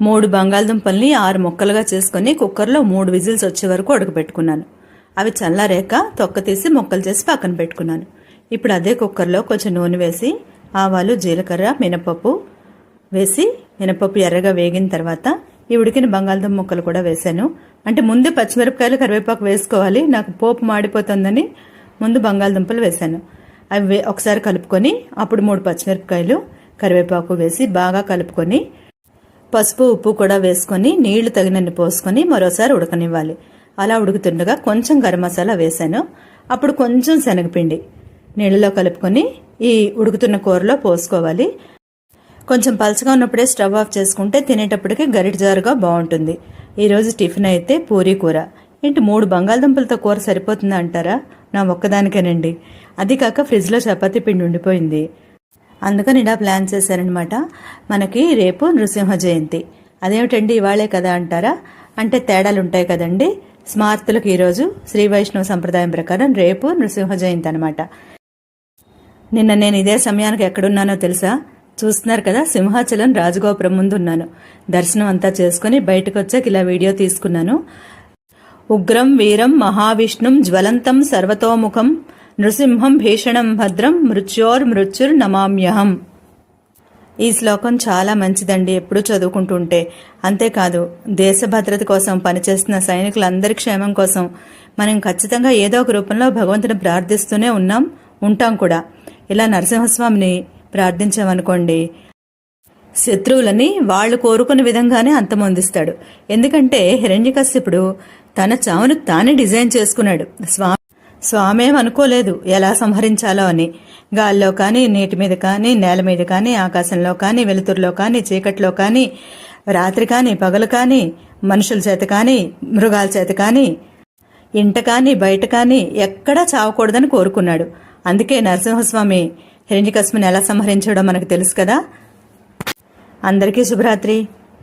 మూడు బంగాళదుంపల్ని ఆరు ముక్కలుగా చేసుకొని కుక్కర్లో మూడు విజిల్స్ వచ్చే వరకు ఉడకబెట్టుకున్నాను. అవి చల్లారాక తొక్క తీసి ముక్కలు చేసి పక్కన పెట్టుకున్నాను. ఇప్పుడు అదే కుక్కర్లో కొంచెం నూనె వేసి ఆవాలు జీలకర్ర మినపప్పు వేసి మినపప్పు ఎర్రగా వేగిన తర్వాత ఈ ఉడికిన బంగాళదుంప ముక్కలు కూడా వేశాను అంటే ముందు పచ్చిమిరపకాయలు కరివేపాకు వేసుకోవాలి నాకు పోపు మాడిపోతుందని ముందు బంగాళదుంపలు వేశాను అవి వే- ఒకసారి కలుపుకొని అప్పుడు మూడు పచ్చిమిరపకాయలు కరివేపాకు వేసి బాగా కలుపుకొని పసుపు ఉప్పు కూడా వేసుకొని నీళ్ళు తగినన్ని పోసుకొని మరోసారి ఉడకనివ్వాలి. అలా ఉడుకుతుండగా కొంచెం గరం మసాలా వేశాను. అప్పుడు కొంచెం శనగపిండి నీళ్ళలో కలుపుకొని ఈ ఉడుకుతున్న కూరలో పోసుకోవాలి. కొంచెం పలచగా ఉన్నప్పుడే స్టవ్ ఆఫ్ చేసుకుంటే తినేటప్పటికి గరిట జారుగా బాగుంటుంది ఈరోజు టిఫిన్ అయితే పూరీ కూర. ఏంటి మూడు బంగాళదుంపలతో కూర సరిపోతుందా అంటారా? నా ఒక్కదానికేనండి. అది కాక ఫ్రిడ్జ్లో చపాతీ పిండి ఉండిపోయింది. అందుకని ఇలా ప్లాన్ చేశారనమాట మనకి రేపు నృసింహ జయంతి. అదేమిటండి ఇవాళే కదా అంటారా? అంటే తేడాలు ఉంటాయి కదండి. స్మార్తులకు ఈరోజు శ్రీ వైష్ణవ సంప్రదాయం ప్రకారం రేపు నృసింహ జయంతి అనమాట నిన్న నేను ఇదే సమయానికి ఎక్కడున్నానో తెలుసా? చూస్తున్నారు కదా సింహాచలం రాజగోపురం ముందు ఉన్నాను దర్శనం అంతా చేసుకుని బయటకు వచ్చాక ఇలా వీడియో తీసుకున్నాను. ఉగ్రం వీరం మహావిష్ణుం జ్వలంతం సర్వతోముఖం నృసింహం భీషణం భద్రం మృత్యోర్ మృత్యుర్ నమామ్యహం. ఈ శ్లోకం చాలా మంచిదండి ఎప్పుడు చదువుకుంటుంటే. అంతేకాదు దేశ భద్రత కోసం పనిచేస్తున్న సైనికులందరి క్షేమం కోసం మనం ఖచ్చితంగా ఏదో ఒక రూపంలో భగవంతుని ప్రార్థిస్తూనే ఉన్నాం ఉంటాం కూడా. ఇలా నరసింహస్వామిని ప్రార్థించామనుకోండి శత్రువులని వాళ్ళు కోరుకున్న విధంగానే అంతమొందిస్తాడు. ఎందుకంటే హిరణ్యకశ్యపుడు తన చావును తానే డిజైన్ చేసుకున్నాడు. స్వామి స్వామేమనుకోలేదు ఎలా సంహరించాలో అని. గాల్లో కానీ నీటి మీద కానీ నేల మీద కానీ ఆకాశంలో కానీ వెలుతురులో కానీ చీకట్లో కానీ రాత్రి కానీ పగలు కానీ మనుషుల చేత కానీ మృగాల చేత కానీ ఇంట కానీ బయట కానీ ఎక్కడా చావకూడదని కోరుకున్నాడు. అందుకే నరసింహస్వామి హిరణ్యకశ్మని ఎలా సంహరించాడో మనకు తెలుసు కదా. అందరికీ శుభరాత్రి.